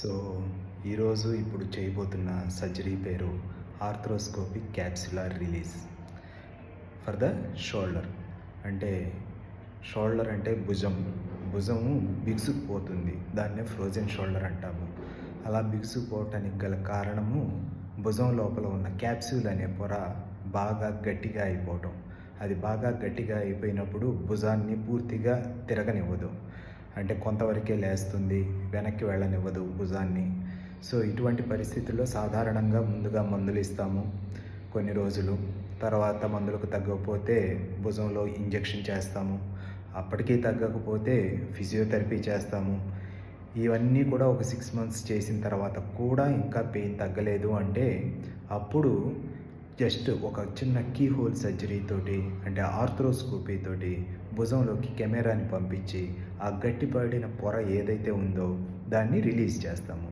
So ఈరోజు ఇప్పుడు చేయబోతున్న సర్జరీ పేరు arthroscopic capsular release. For the shoulder అంటే షోల్డర్ అంటే భుజం. భుజము బిగుసుకుపోతుంది. దాన్నే ఫ్రోజన్ షోల్డర్ అంటాము. అలా బిగుసుకుపోవటానికి గల కారణము భుజం లోపల ఉన్న క్యాప్సూల్ అనే పొర బాగా గట్టిగా అయిపోవటం. అది బాగా గట్టిగా అయిపోయినప్పుడు భుజాన్ని పూర్తిగా తిరగనివ్వదు. అంటే కొంతవరకే లేస్తుంది వెనక్కి వెళ్ళనివ్వదు భుజాన్ని. సో ఇటువంటి పరిస్థితుల్లో సాధారణంగా ముందుగా మందులు ఇస్తాము కొన్ని రోజులు. తర్వాత మందులకు తగ్గకపోతే భుజంలో ఇంజెక్షన్ చేస్తాము. అప్పటికీ తగ్గకపోతే ఫిజియోథెరపీ చేస్తాము. ఇవన్నీ కూడా ఒక సిక్స్ మంత్స్ చేసిన తర్వాత కూడా ఇంకా పెయిన్ తగ్గలేదు అంటే అప్పుడు జస్ట్ ఒక చిన్న కీ హోల్ సర్జరీతోటి అంటే ఆర్థ్రోస్కోపీ తోటి భుజంలోకి కెమెరాని పంపించి ఆ గట్టిపడిన పొర ఏదైతే ఉందో దాన్ని రిలీజ్ చేస్తాము.